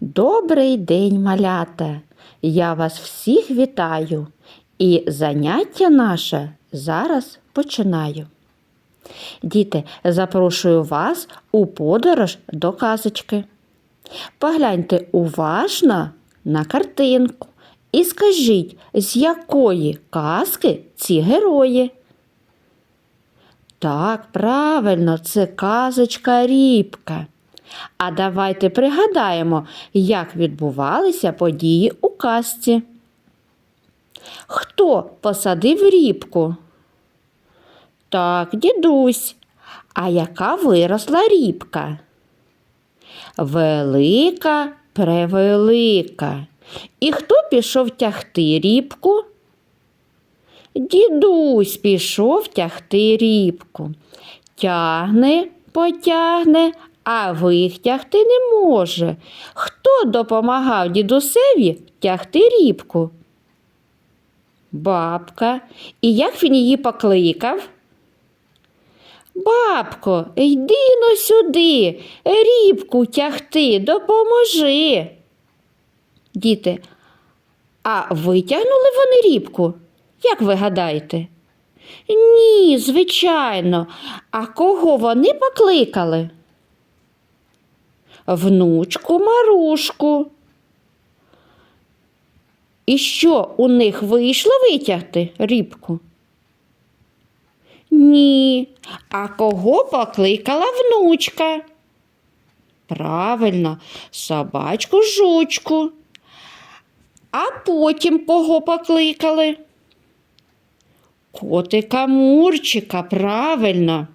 Добрий день, малята! Я вас всіх вітаю, і заняття наше зараз починаю. Діти, запрошую вас у подорож до казочки. Погляньте уважно на картинку і скажіть, з якої казки ці герої. Так, правильно, це казочка Рібка. А давайте пригадаємо, як відбувалися події у казці. Хто посадив рібку? Так, дідусь. А яка виросла рібка? Велика, превелика. І хто пішов тягти рібку? Дідусь пішов тягти рібку. Тягне, потягне, а витягти не може. Хто допомагав дідусеві тягти рібку? Бабка. І як він її покликав? Бабко, йди но сюди, рібку тягти, допоможи. Діти, а витягнули вони рібку? Як ви гадаєте? Ні, звичайно. А кого вони покликали? Внучку Марушку. І що у них вийшло витягти рібку? Ні. А кого покликала внучка? Правильно, собачку жучку. А потім кого покликали? Котика Мурчика, правильно.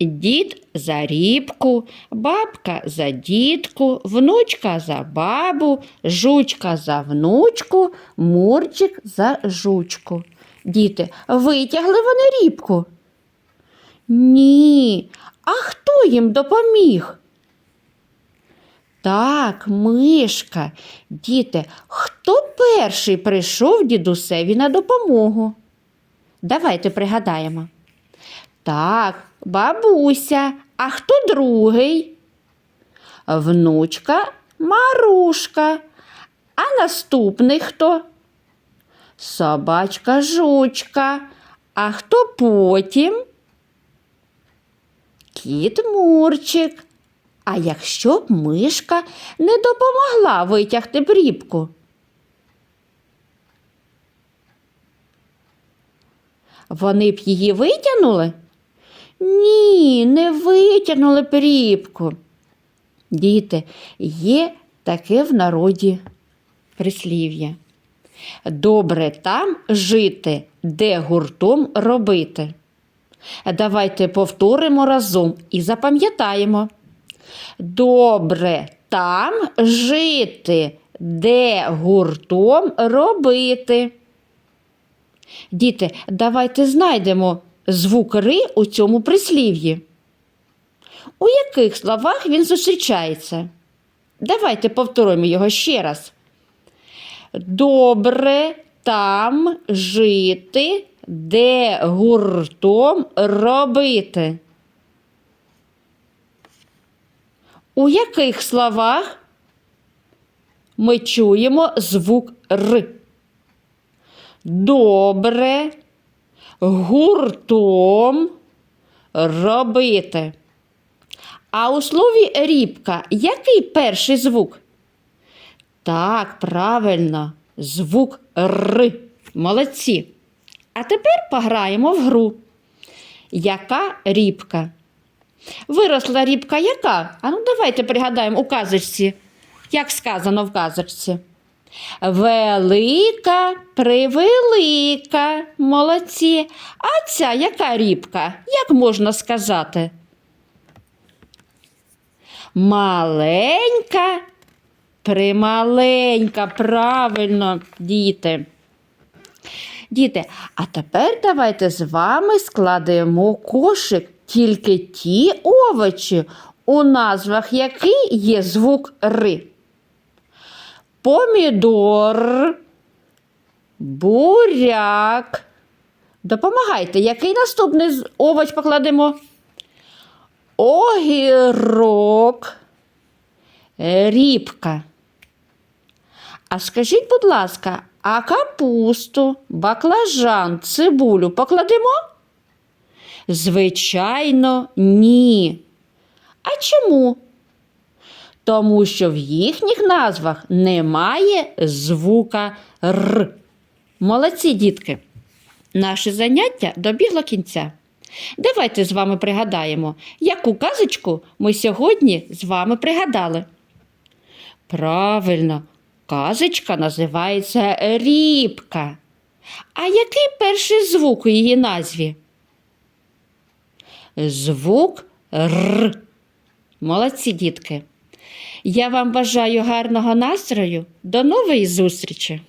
Дід за рібку, бабка за дітку, внучка за бабу, жучка за внучку, мурчик за жучку. Діти, витягли вони рібку? Ні. А хто їм допоміг? Так, мишка. Діти, хто перший прийшов дідусеві на допомогу? Давайте пригадаємо. Так, бабуся, а хто другий? Внучка Марушка. А наступний хто? Собачка жучка. А хто потім? Кіт Мурчик. А якщо б мишка не допомогла витягти брібку? Вони б її витягнули? Ні, не витягнули б рібку. Діти, є таке в народі прислів'я. Добре там жити, де гуртом робити. Давайте повторимо разом і запам'ятаємо. Добре там жити, де гуртом робити. Діти, давайте знайдемо звук ри у цьому прислів'ї. У яких словах він зустрічається? Давайте повторимо його ще раз. Добре там жити, де гуртом робити. У яких словах ми чуємо звук Р? Добре гуртом робити. А у слові рібка який перший звук? Так, правильно, звук Р. Молодці. А тепер пограємо в гру. Яка рібка? Виросла рібка яка? А ну давайте пригадаємо у казочці, як сказано в казочці. Велика, превелика, молодці. А ця яка рібка? Як можна сказати? Маленька, прималенька, правильно, діти. Діти, а тепер давайте з вами складемо кошик тільки ті овочі, у назвах яких є звук ри. Помідор, буряк. Допомагайте, який наступний овоч покладемо? Огірок, Рібка. А скажіть, будь ласка, а капусту, баклажан, цибулю покладемо? Звичайно, ні. А чому? Тому що в їхніх назвах немає звука Р. Молодці, дітки. Наше заняття добігло кінця. Давайте з вами пригадаємо, яку казочку ми сьогодні з вами пригадали. Правильно, казочка називається Рібка. А який перший звук у її назві? Звук Р. Молодці, дітки. Я вам бажаю гарного настрою. До нової зустрічі!